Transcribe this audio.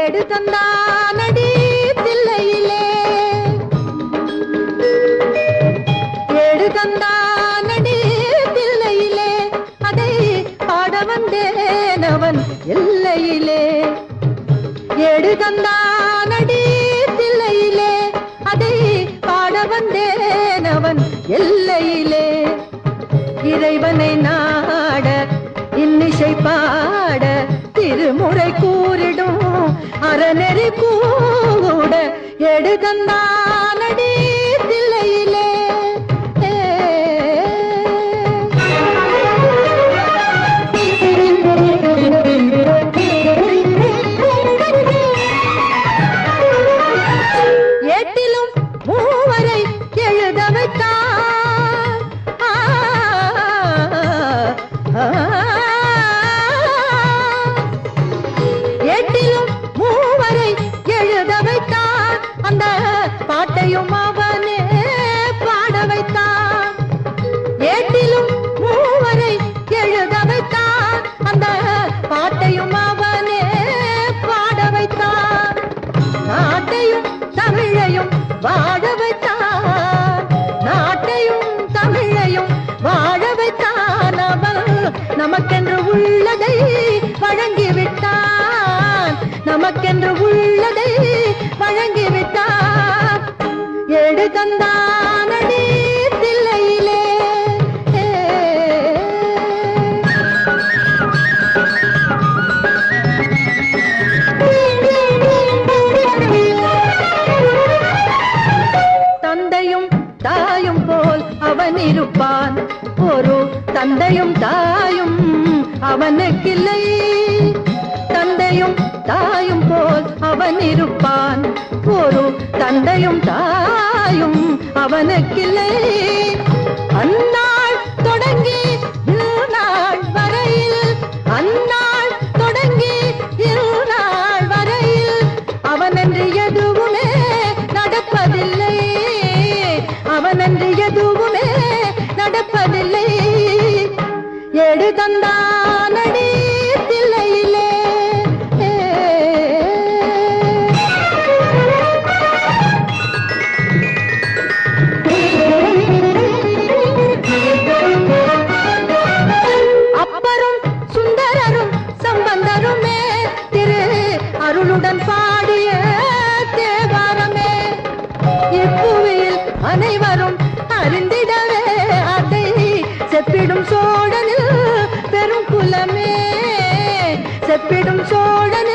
ஏடு தந்தானடி தில்லையிலே. ஏடு தந்தானடி தில்லையிலே. அதை பாட வந்தேன் அவன் எல்லையிலே. ஏடு தந்தானடி தில்லையிலே. அதை பாட வந்தேன் அவன் எல்லையிலே. இறைவனை நாட இன்னிசை பாட திருமுறை கூறிடும் அறநெறி கூட எடுகந்தானடி தில்லையிலே ஏட்டிலும் மூவரை எழுத வைத்தார் ஆ, பாட்டையும் அவனே பாட வைத்தான். ஏட்டிலும் மூவரை எழுத வைத்தான். அந்த பாட்டையும் அவனே பாட வைத்தான். நாட்டையும் தமிழையும் வாழ வைத்தான். நாட்டையும் தமிழையும் வாழ வைத்தான். அவன் நமக்கென்று உள்ளதை வழங்கிவிட்டான். நமக்கென்று உள்ளதை போல் அவன் இருப்பான் ஒரு தந்தையும் தாயும் அவனுக்கில்லை. தந்தையும் தாயும் போல் அவன் இருப்பான் ஒரு தந்தையும் தாயும் அவனுக்கில்லை. அந்நாள் தொடங்கி நாள் வரையில் அந்நாள் எடு தந்தானடி தில்லையிலே. அப்பரும் சுந்தரரும் சம்பந்தருமே திரு அருளுடன் பாடிய தேவாரமே. இப்புவியில் அனைவரும் அறிந்திட சோழனில் பெரும் செப்பிடும்